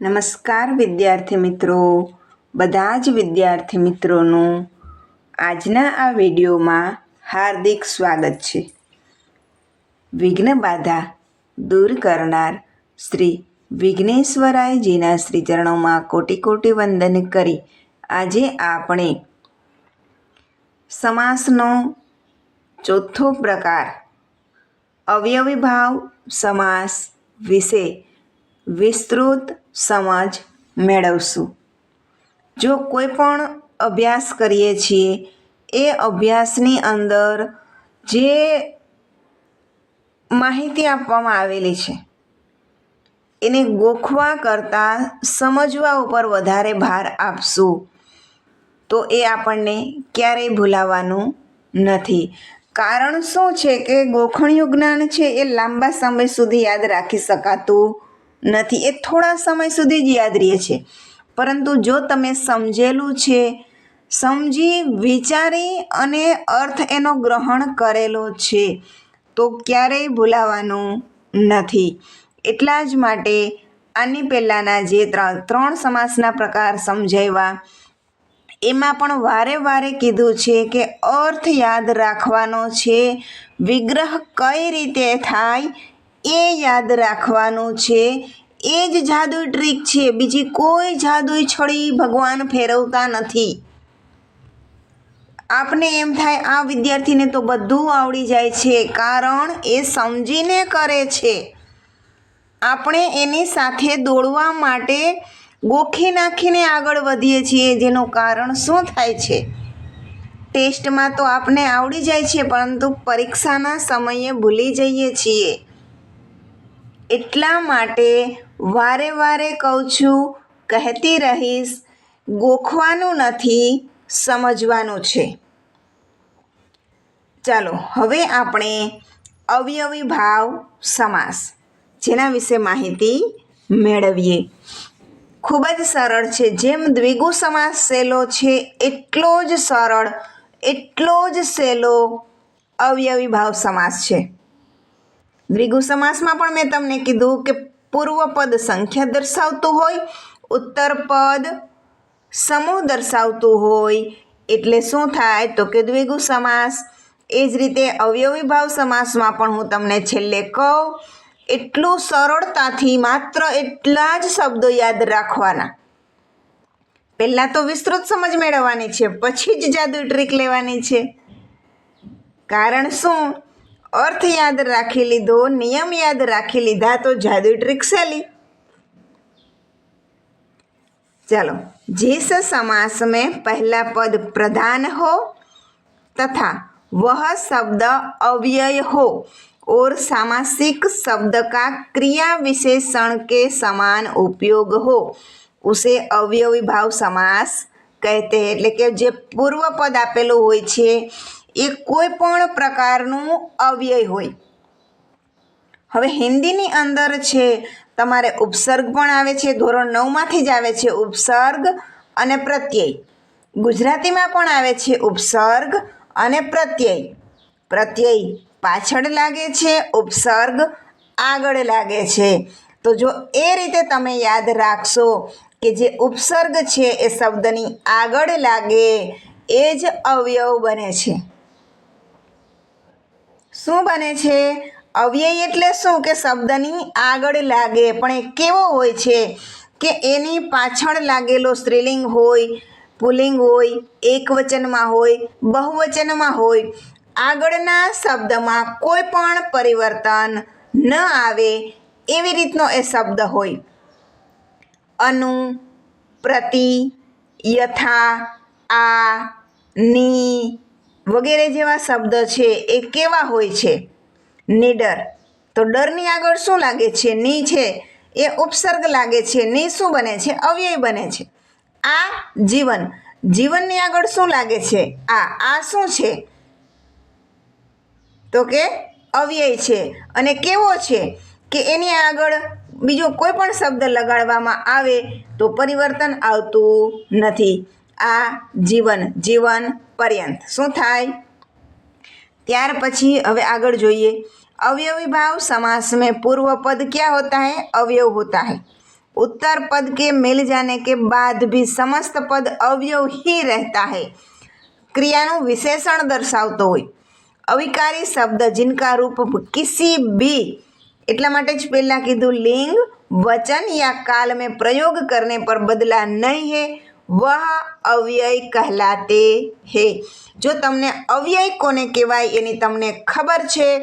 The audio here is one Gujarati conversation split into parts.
નમસ્કાર વિદ્યાર્થી મિત્રો. બધા જ વિદ્યાર્થી મિત્રોનું આજના આ વિડીયોમાં હાર્દિક સ્વાગત છે. વિઘ્ન બાધા દૂર કરનાર શ્રી વિઘ્નેશ્વરાયજીના શ્રી ચરણોમાં કોટી કોટી વંદન કરી આજે આપણે સમાસનો ચોથો પ્રકાર અવયવી ભાવ સમાસ વિશે વિસ્તૃત સમજ મેળવશું. જો કોઈ પણ અભ્યાસ કરીએ છીએ, એ અભ્યાસની અંદર જે માહિતી આપવામાં આવેલી છે, એને ગોખવા કરતાં સમજવા ઉપર વધારે ભાર આપશું, તો એ આપણને ક્યારેય ભૂલાવાનું નથી. કારણ શું છે કે ગોખણિયું જ્ઞાન છે એ લાંબા સમય સુધી યાદ રાખી શકાતું નથી. એ થોડા સમય સુધી જ યાદ રહે છે. પરંતુ જો તમે સમજેલું છે, સમજી, વિચારી અને અર્થ એનો ગ્રહણ કરેલો છે, તો ક્યારેય ભૂલાવાનું નથી. એટલા જ માટે આની પહેલાંના જે ત્રણ સમાસના પ્રકાર સમજાવ્યા, એમાં પણ વારે વારે કીધું છે કે અર્થ યાદ રાખવાનો છે. વિગ્રહ કઈ રીતે થાય એ યાદ રાખવાનું છે. એ જ જાદુઈ ટ્રીક છે. બીજી કોઈ જાદુઈ છડી ભગવાન ફેરવતા નથી. આપને એમ થાય, આ વિદ્યાર્થીને તો બધું આવડી જાય છે, કારણ એ સમજીને કરે છે. આપણે એની સાથે દોડવા માટે ગોખી નાખીને આગળ વધીએ છીએ, જેનું કારણ શું થાય છે? ટેસ્ટમાં તો આપને આવડી જાય છે, પરંતુ પરીક્ષાના સમયે ભૂલી જઈએ છીએ. એટલા માટે વારે વારે કહું છું, કહેતી રહીશ, ગોખવાનું નથી, સમજવાનું છે. ચાલો, હવે આપણે અવયવી ભાવ સમાસ, જેના વિશે માહિતી મેળવીએ. ખૂબ જ સરળ છે. જેમ દ્વિગુ સમાસ સહેલો છે, એટલો જ સરળ, એટલો જ સહેલો અવયવી ભાવ સમાસ છે. દ્વિગુ સમાસમાં પણ મેં તમને કીધું કે પૂર્વ પદ સંખ્યા દર્શાવતું હોય, ઉત્તર પદ સમૂહ દર્શાવતું હોય. એટલે શું થાય તો કે દ્વિગુ સમાસ એ જ રીતે અવયવી ભાવ સમાસમાં પણ હું તમને છેલ્લે કહું, એટલું સરળતાથી માત્ર એટલા જ શબ્દો યાદ રાખવાના. પહેલાં તો વિસ્તૃત સમજ મેળવવાની છે, પછી જ જાદુ ટ્રીક લેવાની છે. કારણ શું? अर्थ याद राखी लीधो नियम याद राखी लीधा तो जादू ट्रिक सैली चलो जिस समास में पहला पद प्रधान हो तथा वह शब्द अव्यय हो और सामासिक शब्द का क्रिया विशेषण के समान उपयोग हो उसे अवयवी भाव समास કહેતે એટલે કે જે પૂર્વ પદ આપેલું હોય છે એ કોઈ પણ પ્રકારનું અવ્યય હોય. હવે હિન્દીની અંદર છે, તમારે ઉપસર્ગ પણ આવે છે, ધોરણ નવમાંથી જ આવે છે ઉપસર્ગ અને પ્રત્યય. ગુજરાતીમાં પણ આવે છે ઉપસર્ગ અને પ્રત્યય. પ્રત્યય પાછળ લાગે છે, ઉપસર્ગ આગળ લાગે છે. તો જો એ રીતે તમે યાદ રાખશો કે જે ઉપસર્ગ છે એ શબ્દની આગળ લાગે, એ જ અવયવ બને છે. શું બને છે? અવ્યય એટલે શું? કે શબ્દની આગળ લાગે. પણ એ કેવો હોય છે? કે એની પાછળ લાગેલો સ્ત્રીલિંગ હોય, પુલિંગ હોય, એકવચનમાં હોય, બહુવચનમાં હોય, આગળના શબ્દમાં કોઈ પણ પરિવર્તન ન આવે એવી રીતનો એ શબ્દ હોય. અનુ, પ્રતિ, યથા, આ, ની વગેરે જેવા શબ્દ છે એ કેવા હોય છે? નીડર. તો ડરની આગળ શું લાગે છે? ની છે. એ ઉપસર્ગ લાગે છે. ની શું બને છે? અવ્યય બને છે. આ જીવન. જીવનની આગળ શું લાગે છે? આ આ શું છે? તો કે અવ્યય છે. અને કેવો છે કે એની આગળ બીજો કોઈ પણ શબ્દ લગાડવામાં આવે તો પરિવર્તન આવતું નથી. આ જીવન જીવન પર્યંત શું થાય ત્યાર પછી હવે આગળ જોઈએ अवयवी भाव समास में पूर्व पद क्या होता है अवयव होता है उत्तर पद के मिल जाने के बाद भी समस्त पद अवयव ही रहता है ક્રિયાનું વિશેષણ દર્શાવતો હોય અવિકારી શબ્દ जिनका रूप किसी भी એટલા માટે જ પહેલાં કીધું લિંગ वचन या काल में प्रयोग करने पर बदला नहीं है वह અવ્યય કહેલાતે હે. જો તમને અવ્યય કોને કહેવાય એની તમને ખબર છે,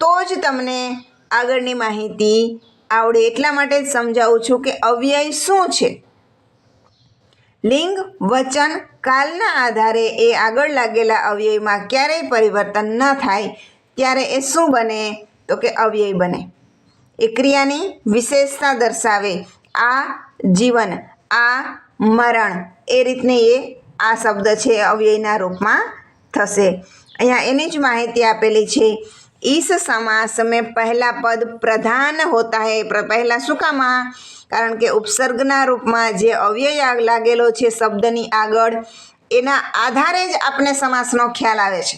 તો જ તમને આગળની માહિતી આવડે. એટલા માટે જ સમજાવું છું કે અવ્યય શું છે? લિંગ, વચન, કાલના આધારે એ આગળ લાગેલા અવ્યયમાં ક્યારેય પરિવર્તન ન થાય. ત્યારે એ શું બને? તો કે અવ્યય બને. એ ક્રિયાની વિશેષતા દર્શાવે. આ જીવન, આ મરણ. એ રીતને એ આ શબ્દ છે અવ્યયના રૂપમાં થશે. અહીંયા એની જ માહિતી આપેલી છે, ઈસ સમાસ મેં પહેલાં પદ પ્રધાન હોતા હે. પહેલાં શું કામ કારણ કે ઉપસર્ગના રૂપમાં જે અવ્યય લાગેલો છે, શબ્દની આગળ, એના આધારે જ આપણે સમાસનો ખ્યાલ આવે છે.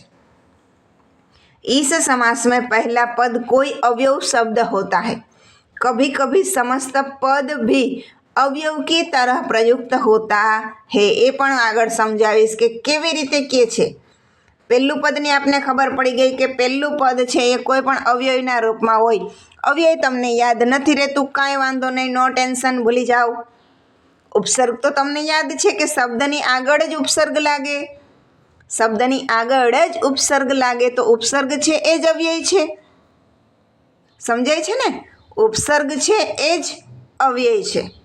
ઈસ સમાસ મેં પહેલા પદ કોઈ અવયવ શબ્દ હોતા હે. કભી કભી સમસ્ત પદ ભી અવયવ કે તરહ પ્રયુક્ત હોતા હે એ પણ આગળ સમજાવીશ કે કેવી રીતે કે છે. પહેલું પદની આપને ખબર પડી ગઈ કે પહેલું પદ છે એ કોઈ પણ અવયવના રૂપમાં હોય. અવ્યય તમને યાદ નથી રહેતું, કાંઈ વાંધો નહીં, નો ટેન્શન, ભૂલી જાઓ. ઉપસર્ગ તો તમને યાદ છે કે શબ્દની આગળ જ ઉપસર્ગ લાગે. શબ્દની આગળ જ ઉપસર્ગ લાગે તો ઉપસર્ગ છે એ જ અવ્યય છે. સમજાય છે ને? ઉપસર્ગ છે એ જ અવ્યય છે.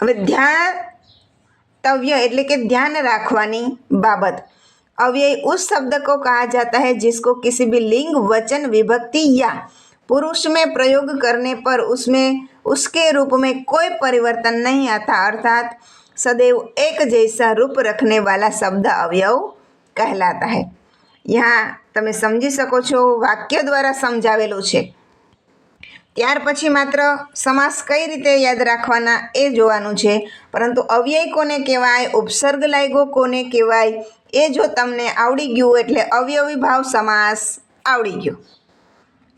હવે ધ્યાન तव्य એટલે કે ध्यान રાખવાની बाबत अव्यय उस शब्द को कहा जाता है जिसको किसी भी लिंग वचन विभक्ति या पुरुष में प्रयोग करने पर उसमें उसके रूप में कोई परिवर्तन नहीं आता अर्थात सदैव एक जैसा रूप रखने वाला शब्द अवयव कहलाता है यहाँ તમે સમજી શકો છો વાક્ય દ્વારા સમજાવેલું છે ત્યાર પછી માત્ર સમાસ કઈ રીતે યાદ રાખવાના એ જોવાનું છે. પરંતુ અવ્યય કોને કહેવાય, ઉપસર્ગ લાયગો કોને કહેવાય, એ જો તમને આવડી ગયું એટલે અવયવી ભાવ સમાસ આવડી ગયો.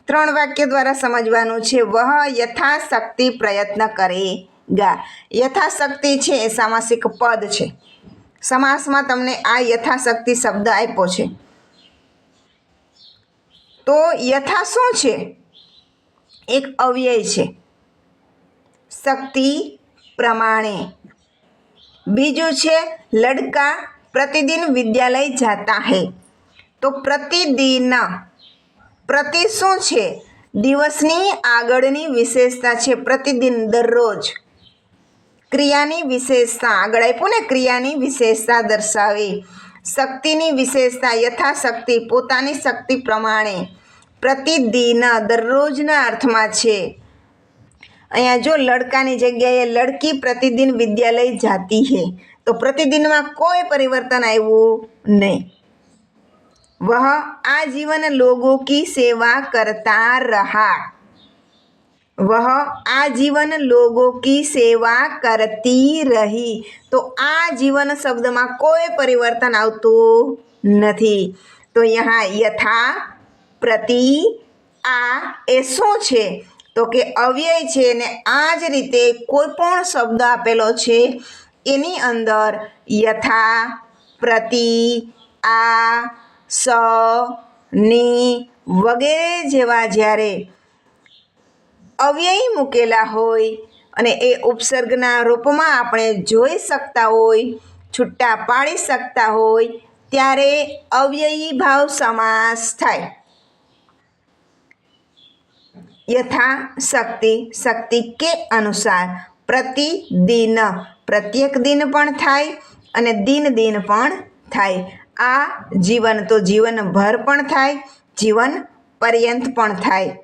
ત્રણ વાક્ય દ્વારા સમજવાનું છે, વહ યથાશક્તિ પ્રયત્ન કરેગા યથાશક્તિ છે એ સામાસિક પદ છે. સમાસમાં તમને આ યથાશક્તિ શબ્દ આપ્યો છે. તો યથા શું છે? એક અવ્યય છે. શક્તિ પ્રમાણે. બીજું છે, લડકા પ્રતિદિન વિદ્યાલય જાતા હે. તો પ્રતિદિન, પ્રતિ શું છે? દિવસની આગળની વિશેષતા છે પ્રતિદિન દરરોજ. ક્રિયાની વિશેષતા, આગળ આપ્યું ને, ક્રિયાની વિશેષતા દર્શાવી. શક્તિની વિશેષતા, યથાશક્તિ, પોતાની શક્તિ પ્રમાણે. પ્રતિદિના દરરોજના અર્થમાં છે. અહીંયા જો લડકાની જગ્યાએ લડકી પ્રતિદિન વિદ્યાલય જાતી હે, તો પ્રતિદિનમાં કોઈ પરિવર્તન આવ્યું નહીં. વહ આજીવન લોગો કી સેવા કરતા રહા. વહ આજીવન લોગો કી સેવા કરતી રહી, તો આ જીવન શબ્દમાં કોઈ પરિવર્તન આવતું નથી. તો યહાં યથા પ્રતિ આ એ શું છે? તો કે અવ્યય છે ને આ જ રીતે કોઈ પણ શબ્દ આપેલો છે, એની અંદર યથા, પ્રતિ, આ, સ, ની વગેરે જેવા જ્યારે અવ્યય મૂકેલા હોય અને એ ઉપસર્ગના રૂપમાં આપણે જોઈ શકતા હોય, છૂટા પાડી શકતા હોય, ત્યારે અવ્યયી ભાવ સમાસ થાય. યથા શક્તિ શક્તિ કે અનુસાર પ્રતિદિન પ્રત્યેક દિન પણ થાય અને દિન દિન પણ થાય. આ જીવન તો જીવનભર પણ થાય, જીવન પર્યંત પણ થાય.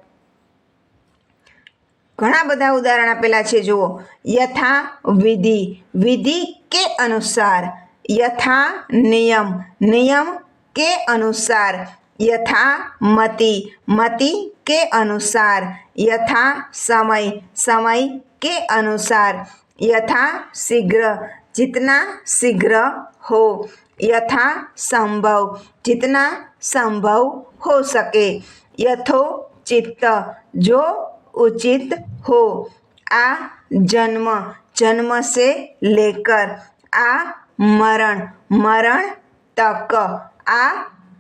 ઘણા બધા ઉદાહરણ આપેલા છે, જુઓ. યથા વિધિ. વિધિ કે અનુસાર. યથા નિયમ. નિયમ કે અનુસાર. યથા મતિ. મતિ के अनुसार, यथा समय समय के अनुसार, यथा शीघ्र, जितना शीघ्र हो, यथा संभव, जितना संभव हो सके। यथोचित, जो उचित हो। आ जन्म जन्म से लेकर आ मरण मरण तक। आ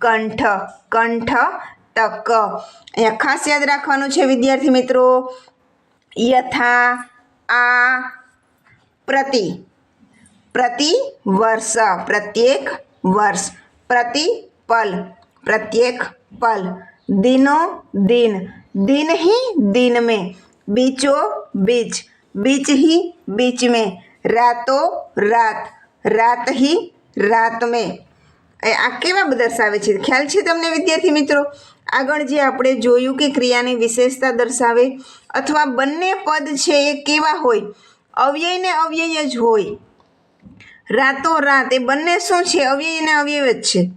कंठ कंठ તક અહીંયા ખાસ યાદ રાખવાનું છે વિદ્યાર્થી મિત્રો યથા આ પ્રતિ પ્રતિ વર્ષ પ્રત્યેક વર્ષ પ્રતિ પલ प्रत्येक पल दिनों दिन दिन ही दिन में बीचों बीच बीच ही बीच में रातों रात रात ही रात में એ આ કેવા દર્શાવે છે? ખ્યાલ છે તમને વિદ્યાર્થી મિત્રો? આગળ જે આપણે જોયું કે ક્રિયાની વિશેષતા દર્શાવે અથવા બંને પદ છે એ કેવા હોય? અવ્યય ને અવ્યય જ હોય. રાતો રાત એ બંને શું છે? અવ્યય ને અવ્યય જ છે.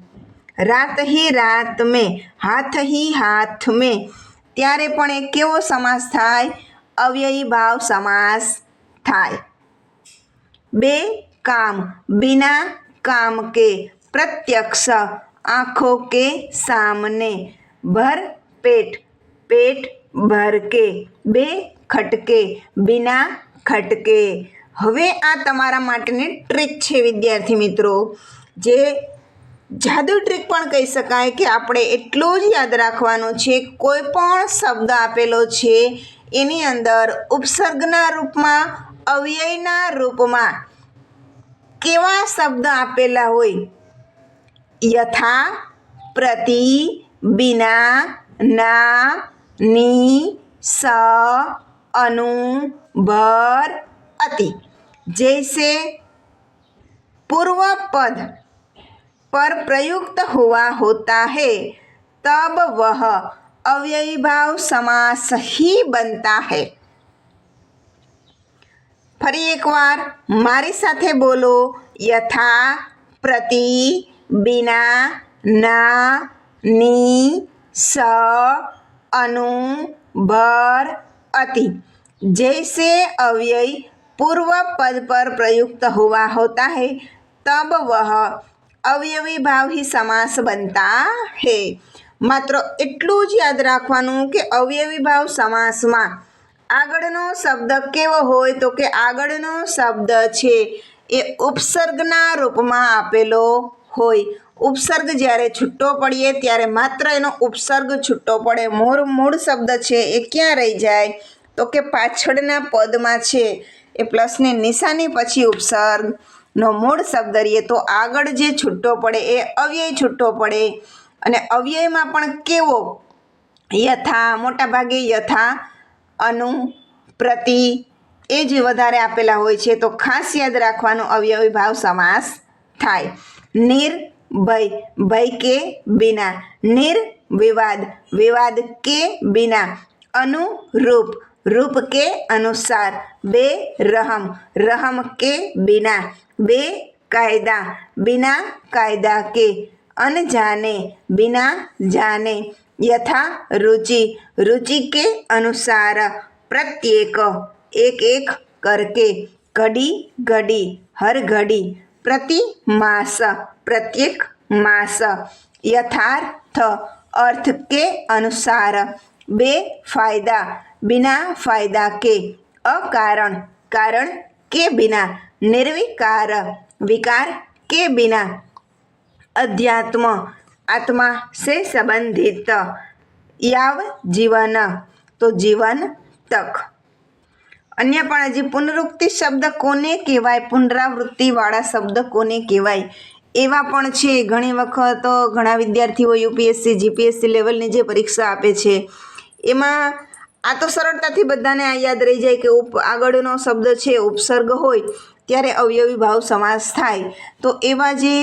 રાત હી રાત મેં, હાથ હી હાથ મેં. ત્યારે પણ એ કેવો સમાસ થાય? અવ્યયી ભાવ સમાસ થાય. બે કામ, બિના કામ के પ્રત્યક્ષ આંખો કે સામને ભર પેટ પેટ ભર કે બે ખટકે, બિના ખટકે. હવે આ તમારા માટેની ટ્રીક છે, વિદ્યાર્થી મિત્રો. જે જાદુ ટ્રીક પણ કહી શકાય કે આપણે એટલું જ યાદ રાખવાનું છે, કોઈ પણ શબ્દ આપેલો છે, એની અંદર ઉપસર્ગના રૂપમાં, અવ્યયના રૂપમાં કેવા શબ્દ આપેલા હોય યથા પ્રતિ બિના ના ની સ અનુ ભર અતિ जैसे पूर्व पद पर प्रयुक्त हुआ होता है तब वह अव्ययी भाव समास ही बनता है ફરી એકવાર મારી સાથે બોલો યથા પ્રતિ બિના ના ની સ અનુ ભર अति जैसे अव्यय पूर्व पद पर प्रयुक्त हुआ होता है तब वह અવયવી ભાવ ही સમાસ બનતા હે માત્ર એટલું જ યાદ રાખવાનું કે અવયવી ભાવ સમાસમાં આગળનો શબ્દ કેવો હોય તો કે આગળનો શબ્દ છે એ ઉપસર્ગના રૂપમાં આપેલો હોય. ઉપસર્ગ જ્યારે છૂટો પડીએ ત્યારે માત્ર એનો ઉપસર્ગ છૂટો પડે. મૂળ મૂળ શબ્દ છે એ ક્યાં રહી જાય? તો કે પાછળના પદમાં છે. એ પ્લસની નિશાની પછી ઉપસર્ગનો મૂળ શબ્દ રહીએ તો આગળ જે છૂટો પડે એ અવ્યય છૂટો પડે. અને અવ્યયમાં પણ કેવો? યથા મોટાભાગે યથા, અનુ, પ્રતિ એ જ વધારે આપેલા હોય છે. તો ખાસ યાદ રાખવાનો અવયવી ભાવ સમાસ થાય. निर्भय भय के बिना। निर विवाद विवाद के बिना। अनुरूप, रूप के अनुसार। बेरहम, रहम के बिना। बेकायदा, बिना कायदा के। अनजाने, बिना जाने। यथा रुचि रुचि के अनुसार। प्रत्येक एक एक करके। घड़ी घड़ी, हर घड़ी। प्रति मास प्रत्येक मास, यथार्थ अर्थ के अनुसार बेफायदा बिना फ़ायदा के अकारण, कारण के बिना। निर्विकार, विकार के बिना। अध्यात्म, आत्मा से संबंधित। याव जीवन तो जीवन तक। અન્ય પણ હજી પુનરુક્તિ શબ્દ કોને કહેવાય? પુનરાવૃત્તિવાળા શબ્દ કોને કહેવાય? એવા પણ છે. ઘણી વખત ઘણા વિદ્યાર્થીઓ યુપીએસસી, જીપીએસસી લેવલની જે પરીક્ષા આપે છે, એમાં આ તો સરળતાથી બધાને આ યાદ રહી જાય કે ઉપ, આગળનો શબ્દ છે, ઉપસર્ગ હોય, ત્યારે અવયવી ભાવ સમાસ થાય. તો એવા જે,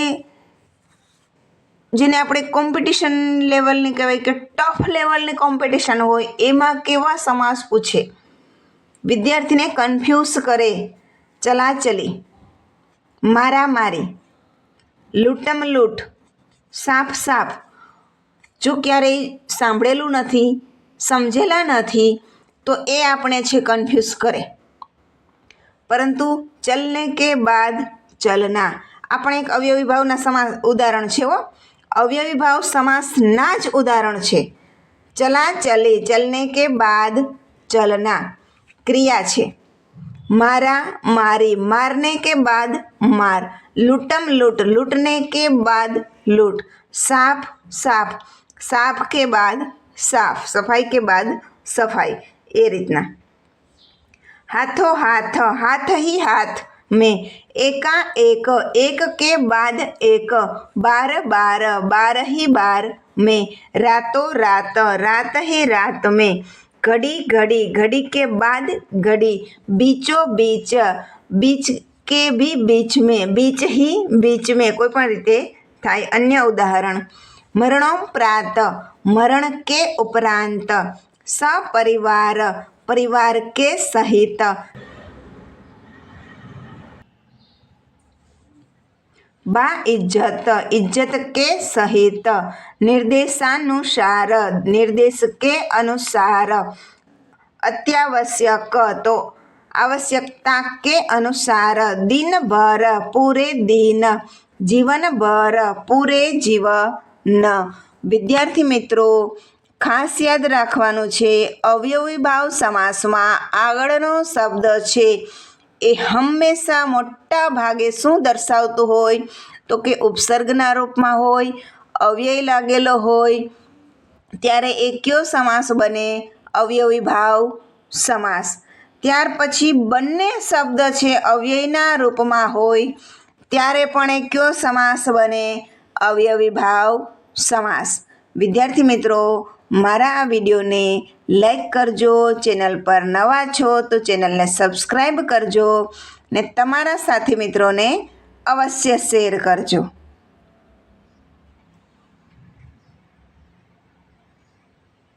જેને આપણે કોમ્પિટિશન લેવલની કહેવાય કે ટફ લેવલની કોમ્પિટિશન હોય, એમાં કેવા સમાસ પૂછે? વિદ્યાર્થીને કન્ફ્યુઝ કરે. ચલાચલી મારામારી લૂંટમ લૂંટ. સાપ સાપ. જો ક્યારેય સાંભળેલું નથી, સમજેલા નથી, તો એ આપણે છે કન્ફ્યુઝ કરે. પરંતુ ચલને કે બાદ ચલના. આપણે એક અવયવી ભાવના સમાસ ઉદાહરણ છે હો. અવયવી ભાવ સમાસના જ ઉદાહરણ છે. ચલા ચલે. ચલને કે બાદ ચલના. ક્રિયા છે મારા મારી મારને કે બાદ માર લૂંટમ લૂંટ લૂંટને કે બાદ લૂંટ સાફ સાફ સાફ કે બાદ સાફ સફાઈ કે બાદ સફાઈ એ રીતના હાથો હાથ હાથ હી હાથ में एका एक एक के बाद एक बार बार बार ही बार में रातों रात रात ही रात में ઘડી ઘડી ઘડી કે બાદ ઘડી. બીચો બીચ બીચ કે બી બીચ મેં, બીચ હી બીચ મેં. કોઈ પણ રીતે થાય. અન્ય ઉદાહરણ. મરણોપરાંત મરણ કે ઉપરાંત. સપરિવાર, પરિવાર કે સહિત. બા ઇજ્જત ઇજ્જત કે સહિત. નિર્દેશાનુસાર, નિર્દેશ કે અનુસાર. અત્યાવશ્યક, તો આવશ્યકતા કે અનુસાર. દિનભર પૂરે દિન, જીવનભર પૂરે જીવન. વિદ્યાર્થી મિત્રો, ખાસ યાદ રાખવાનું છે, અવયવી ભાવ સમાસમાં આગળનો શબ્દ છે એ હંમેશા મોટા ભાગે શું દર્શાવતું હોય? તો કે ઉપસર્ગના રૂપમાં હોય અવ્યય લાગેલો હોય, ત્યારે એ કયો સમાસ બને? અવયવી ભાવ સમાસ. ત્યાર પછી બંને શબ્દ છે અવ્યયના રૂપમાં હોય, ત્યારે પણ એ કયો સમાસ બને? અવયવી ભાવ સમાસ. વિદ્યાર્થી મિત્રો, મારા આ વિડીયોને લાઈક કરજો ચેનલ પર નવા છો તો ચેનલને સબસ્ક્રાઈબ કરજો ને તમારા સાથી મિત્રોને અવશ્ય શેર કરજો.